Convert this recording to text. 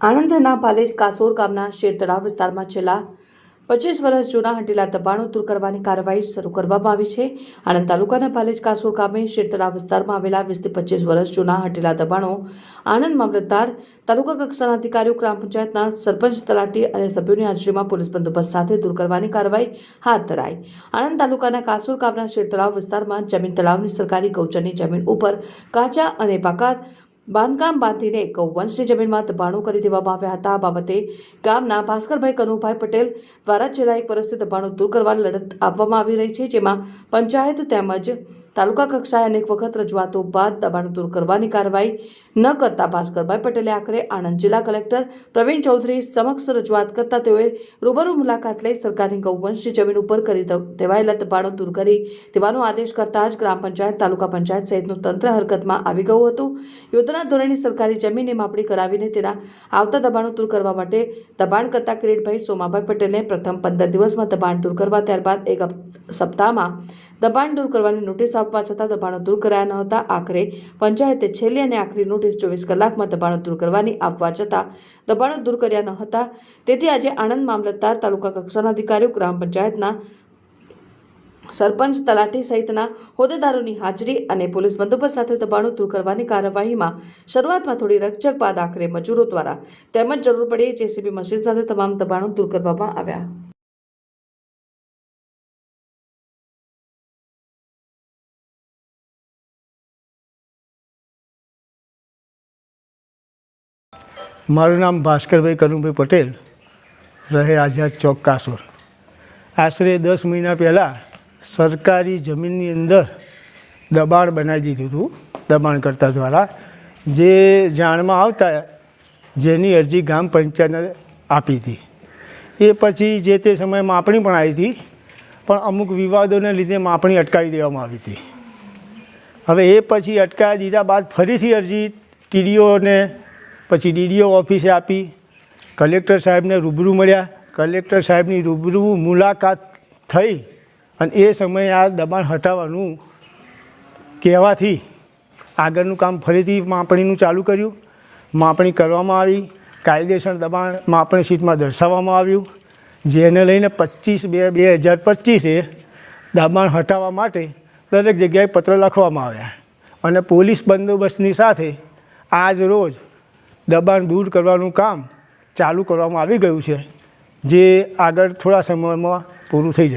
આણંદના પાલેજ કાસોર ગામના શેર તળાવ વિસ્તારમાં છેલ્લા પચીસ વર્ષ જૂના હટેલા દબાણો દૂર કરવાની કાર્યવાહી શરૂ કરવામાં આવી છે. આણંદ તાલુકાના પાલેજ કાસોર ગામે શેર તળાવ વિસ્તારમાં આવેલા વીસથી પચીસ વર્ષ જૂના હટેલા દબાણો આણંદ મામલતદાર તાલુકા કક્ષાના અધિકારીઓ, ગ્રામ પંચાયતના સરપંચ, તલાટી અને સભ્યોની હાજરીમાં પોલીસ બંદોબસ્ત સાથે દૂર કરવાની કાર્યવાહી હાથ ધરાઈ. આણંદ તાલુકાના કાસોર ગામના શેર તળાવ વિસ્તારમાં જમીન તળાવની સરકારી ગૌચરની જમીન ઉપર કાચા અને પાકા બાંધકામ બાંધીને ગૌવંશની જમીનમાં દબાણો કરી દેવામાં આવ્યા હતા. બાબતે ગામના ભાસ્કરભાઈ કનુભાઈ પટેલ દ્વારા છેલ્લા એક વર્ષથી દબાણો દૂર કરવા લડત આપવામાં આવી રહી છે, જેમાં પંચાયત તેમજ તાલુકા કક્ષાએ અનેક વખત રજૂઆતો બાદ દબાણ દૂર કરવાની કાર્યવાહી ન કરતા ભાસ્કરભાઈ પટેલે આખરે આણંદ જિલ્લા કલેક્ટર પ્રવીણ ચૌધરી સમક્ષ રજૂઆત કરતા તેઓએ રૂબરૂ મુલાકાત લઈ સરકારની ગૌવંશની જમીન ઉપર કરી દેવાયેલા દબાણો દૂર કરી દેવાનો આદેશ કરતા જ ગ્રામ પંચાયત, તાલુકા પંચાયત સહિતનું તંત્ર હરકતમાં આવી ગયું હતું. યોજના ધોરણે સરકારી જમીનની માપણી કરાવીને તેના આવતા દબાણો દૂર કરવા માટે દબાણ કરતા કિરીટભાઈ સોમાભાઈ પટેલને પ્રથમ પંદર દિવસમાં દબાણ દૂર કરવા, ત્યારબાદ એક સપ્તાહમાં દબાણ દૂર કરવાની નોટિસ આપવા છતાં દબાણો દૂર કરાયા ન હતા. આખરે પંચાયતે છેલ્લી અને આખરી નોટિસ ચોવીસ કલાકમાં દબાણો દૂર કરવાની આપવા છતાં દબાણો દૂર કર્યા ન હતા. તેથી આજે આણંદ મામલતદાર, તાલુકા કક્ષાના અધિકારીઓ, ગ્રામ પંચાયતના સરપંચ તલાટી સહિતના હોદ્દેદારોની હાજરી અને પોલીસ બંદોબસ્ત સાથે દબાણો દૂર કરવાની કાર્યવાહીમાં શરૂઆતમાં થોડી રકઝક બાદ આખરે મજૂરો દ્વારા તેમજ જરૂર પડી જેસીબી મશીન સાથે તમામ દબાણો દૂર કરવામાં આવ્યા. મારું નામ ભાસ્કરભાઈ કનુભાઈ પટેલ. રહે આઝાદ ચોક કાસોર. આશરે દસ મહિના પહેલાં સરકારી જમીનની અંદર દબાણ બનાવી દીધું હતું દબાણકર્તા દ્વારા. જે જાણમાં આવતા જેની અરજી ગ્રામ પંચાયતને આપી હતી. એ પછી જે તે સમયે માપણી પણ આવી હતી, પણ અમુક વિવાદોને લીધે માપણી અટકાવી દેવામાં આવી હતી. હવે એ પછી અટકાવી દીધા બાદ ફરીથી અરજી ટીડીઓને પછી ડીડીઓ ઓફિસે આપી. કલેક્ટર સાહેબને રૂબરૂ મળ્યા. કલેક્ટર સાહેબની રૂબરૂ મુલાકાત થઈ અને એ સમયે આ દબાણ હટાવવાનું કહેવાથી આગળનું કામ ફરીથી માપણીનું ચાલુ કર્યું. માપણી કરવામાં આવી. કાયદેસર દબાણ માપણી શીટમાં દર્શાવવામાં આવ્યું. જેને લઈને પચીસ બે બે હજાર પચીસે દબાણ હટાવવા માટે દરેક જગ્યાએ પત્ર લખવામાં આવ્યા. અને પોલીસ બંદોબસ્તની સાથે આજ રોજ દબાણ દૂર કરવાનું કામ ચાલુ કરવામાં આવી ગયું છે, જે આગળ થોડા સમયમાં પૂરું થઈ જશે.